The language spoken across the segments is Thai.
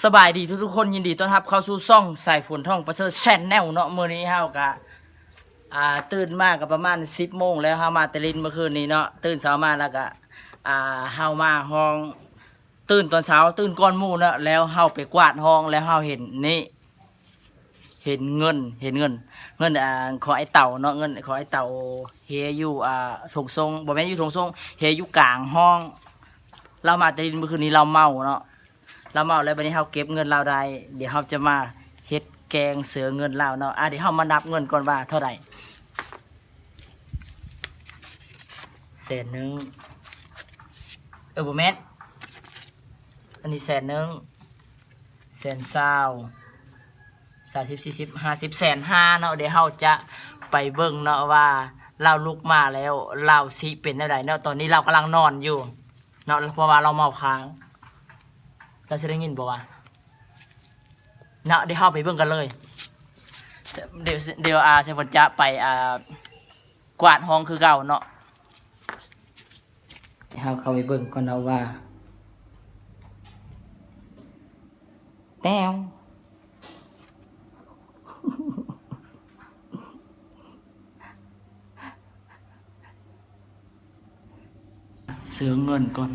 สบายดีทุกๆคนยินดีต้อนรับเข้าสู่ซ่องสายฝนท่องประเสริฐแชนแนลเนาะมื้อนี้เฮากะอ่าตื่นมาก็ประมาณ10โมงแล้วเฮามาแตะลินเมื่อคืนนี้เนาะตื่นเช้ามาแล้วก็อ่าเฮามาห้อง ตื่นตอนเช้าตื่นก่อนหมู่เนาะแล้วเฮาไปกวาดห้องแล้วเฮาเห็นนี่ เห็นเงินเห็นเงิน เงินอ่าขอไอ้เต่าเนาะเงินขอไอ้เต่าเฮอยู่อ่าถงทรงบ่แม่นอยู่ถงทรงเฮอยู่กลางห้อง เรามาแตะลินเมื่อคืนนี้เราเมาเนาะ เราเมาแล้วบัดนี้เฮาเก็บเงินเราได้ เดี๋ยวเฮาจะมาเฮ็ดแกงเสือเงินเราเนาะอะเดี๋ยวเฮามานับเงินก่อนว่าเท่าไหร่แสนหนึ่งเออบ่แม่นอันนี้แสนหนึ่งแสนเศร้าสามสิบสี่สิบห้าสิบแสนห้าเนาะเดี๋ยวเฮาจะไปเบิ่งเนาะว่าเราลุกมาแล้วเราสิเป็นอะไรเนาะตอนนี้เรากำลังนอนอยู่เนาะเพราะว่าเราเมาค้าง เราจะได้ยินบอกว่าเนาะเดี๋ยวเข้าไปเบิ่งกันเลย เดี๋ยวเดี๋ยวอาเซฟนจะไปอ่ากวาดห้องคือเก่าเนาะเดี๋ยวเราเข้าไปเบิ่งก่อนเอาว่าแต้วเสือเงินก่อน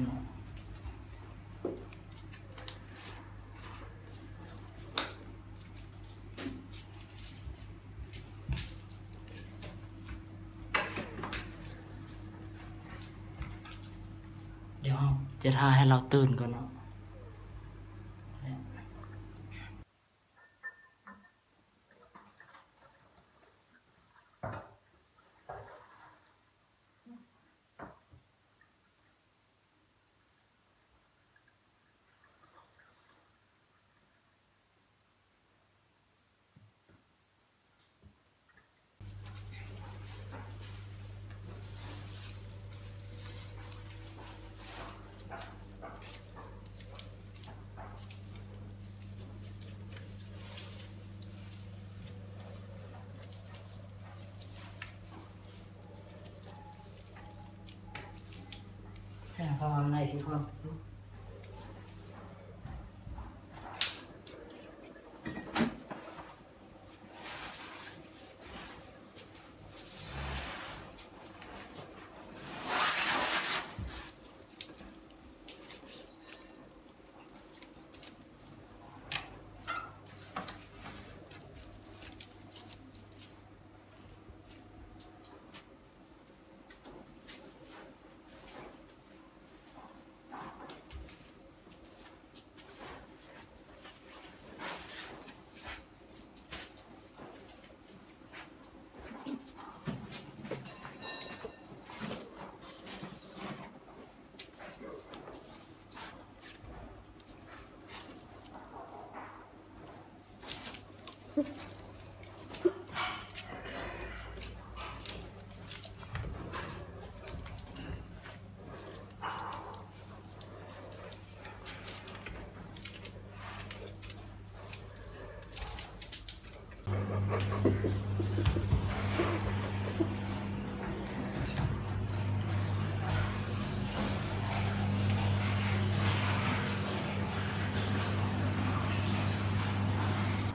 จะทาให้เราตื่นก่อนเนาะ ใช่เข้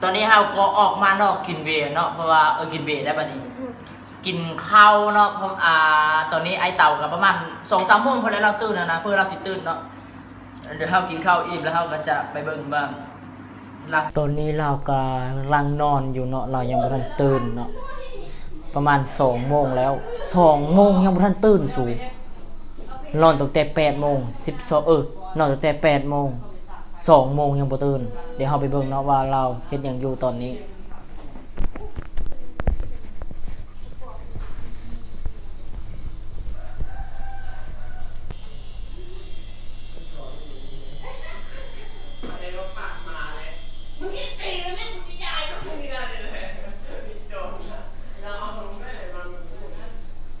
ตอนนี้เราก็ออกมานอกกินเวย์เนาะเพราะว่าเออกินเวย์ได้ปะนี้ กินข้าวเนาะเพราะอ่าตอนนี้ไอเต่ากับประมาณสองสามโมงพอแล้วเราตื่นนะนะเพื่อเราสิตื่นเนาะเดี๋ยวเรากินข้าวอิ่มแล้วเราก็จะไปเบิ่งบ้างตอนนี้เรากำลังนอนอยู่เนาะเรายังไม่ทันตื่นเนาะประมาณสองโมงแล้วสองโมงยังไม่ทันตื่นสูนอนตั้งแต่แปดโมงสิบสองเออนอนตั้งแต่แปดโมง สองโมงยังบ่ตื่นเดี๋ยวเราไปเบิ่งเนาะว่าเราเฮ็ดหยังอยู่ตอนนี้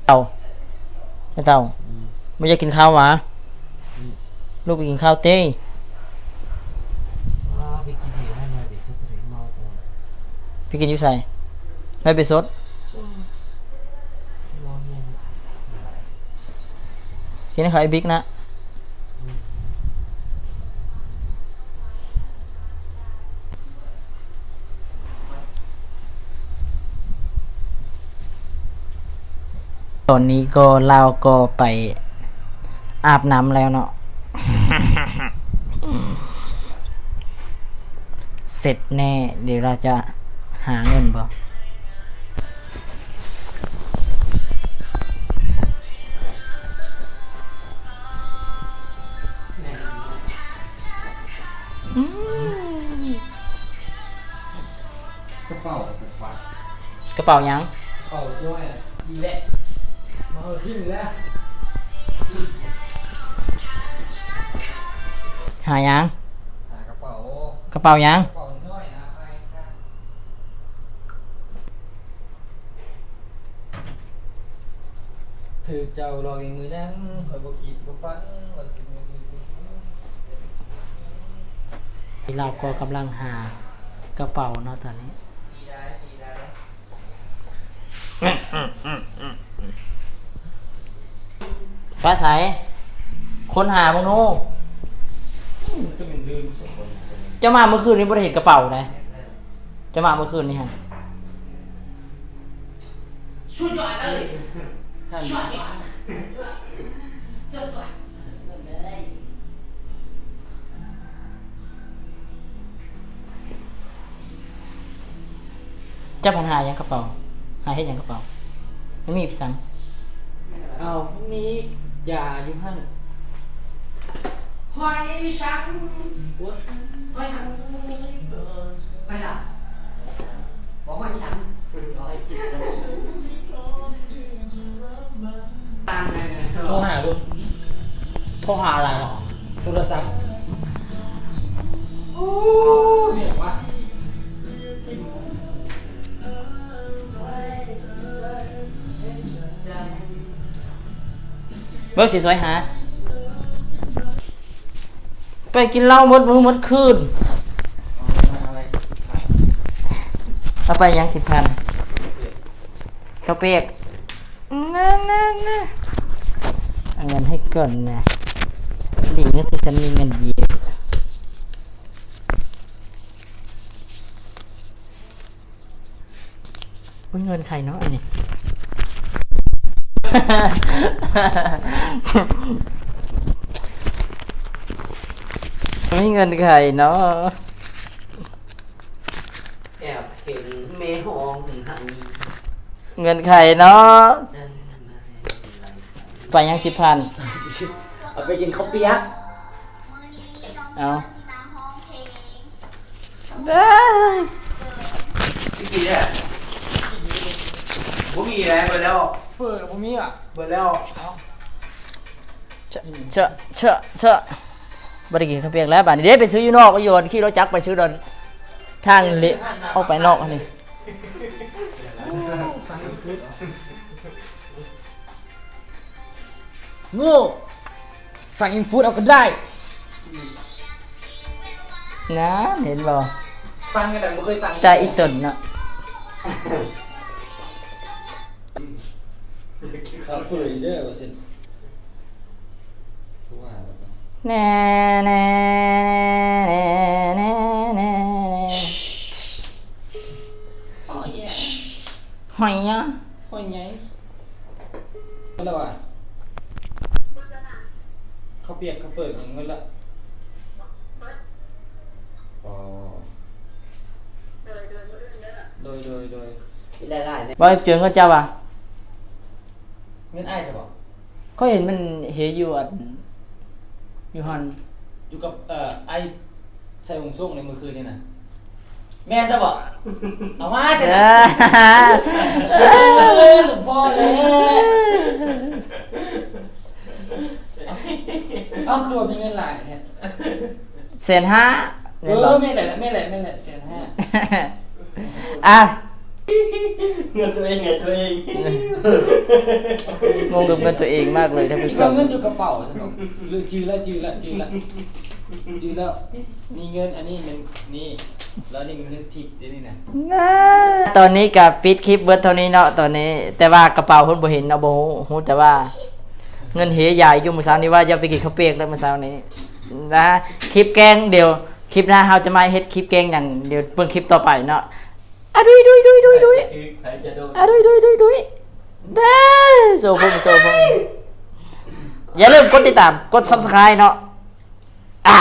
เต่าไม่เต่าไม่อยากกินข้าวหมาลูกไปกินข้าวเต้ พี่กินยุ่ใส่ได้ไปสดกินให้เขาไอ้บิ๊กนะตอนนี้ก็เราก็ไปอาบน้ำแล้วเนาะ เสร็จแน่ เดี๋ยวเราจะ หาเงินบ่กระเป๋าสักวัดกระเป๋ายังกระเป๋าช่วยอะอีเละมาเอาขึ้นแล้วหายัง หากระเป๋ากระเป๋ายังกระเป๋าน้อยนะไปค่ะ ถือเจ้าลองเองมือนั้นคอยบอกคิดบอกฟังว่าสิมีมือเราก็กำลังหากระเป๋าเนาะตอนนี้ฟ้าใสคนหาพงโน้ก็เป็นลืมสองคนจะมาเมื่อคืนนี้บ่ได้เห็นกระเป๋าเลยจะมาเมื่อคืนนี้ฮะท่าน เจ้าพันหายังกระเป๋าหาเฮ็ดยังกระเป๋าไม่มีพี่สังเอามียาอยู่หั่นหอยสังหัวหอยสังหอยสังบอกหอยสังโทรหาลูกโทรหาอะไรหรอโทรศัพท์โอ้เรียกว่า เบิกสีสวยหา ไปกินเหล้าหมดมือหมดคืนอะไรเอาไปยังสิบพันข้าเปียกนั่นนั่นนั่นเอาเงินให้ก่อนนะดีนะที่ฉันมีเงินเย อะอุ๊ยเงินใครเนาะอันนี้ ไม่เงินใครเนาะแอบเห็นเมหองถึงทางนี้เงินใครเนาะจะมาไปยังสิบพัน เอาไปกินข้าวเปียกเอาได้ พี่กีเนี่ย ผมมีแล้วไปแล้วเปิดผมมีอะไปแล้วเชอะเชอะเชอะเชอะบริกินข้าวเปียกแล้วบ้านนี้เดี๋ยวไปซื้ออยู่นอกก็โยนขี่รถจักรไปซื้อเดินทางเละออกไปนอกอันนี้โง่สั่งอินฟูดเอาก็ได้นะเห็นบ่สั่งกันแต่ไม่เคยสั่งใจอีตนเนาะ สั่งฟูดเด้อว่าสิทุกว่าแล้วก็แน่แน่แน่แน่แน่แน่หอยอะค่ เขาเห็นมันเฮอยู่อันอยู่หันอยู่กับเอ่อไอ้ใส่หงส่งในเมื่อคืนนี่นะแม่จะบอกเอามาเสร็จเอแล้วอสมพ่อเลยเอาคือว่ามีเงินหลายแท้เซนห้าเอเนี่ยบออกไม่แหละไม่แหละไม่แหละแสนห้าอะเงินตัวเองเงินตัวเอง งงกับเงินตัวเองมากเลยท่านผู้ชเอามเงินอยู่กระเป๋าฉันบอกลืมจือแล้วจือแล้วจือแล้วจือแล้วนี่เงินอันนี้เงินนี่แล้วนี่เงินทิปเดี๋ยวนี้นะตอนนี้กับปิดคลิปเบิร์ดเท่านี้เนาะตอนนี้ แต่ว่ากระเป๋าเพิ่นบ่เห็นเนาะบ่ฮู้ฮู้แต่ว่า เงินเฮใหญ่อยู่เมื่อเช้านี้ว่าจะไปกินข้าวเปียกแล้วเมื่อเช้านี้นะคลิปแกงเดี๋ยวคลิปหน้าเราจะมาเฮ็ดคลิปแกงกันเดี๋ยวเบิ่งคลิปต่อไปเนาะอะดุยดุยดุยดุยดุยคือใครจะโดนอะดุยดุยดุยดุย เด้อโซพุ่งโซพุ่งอย่าลืมกดติดตาม กด subscribe เนาะอ่า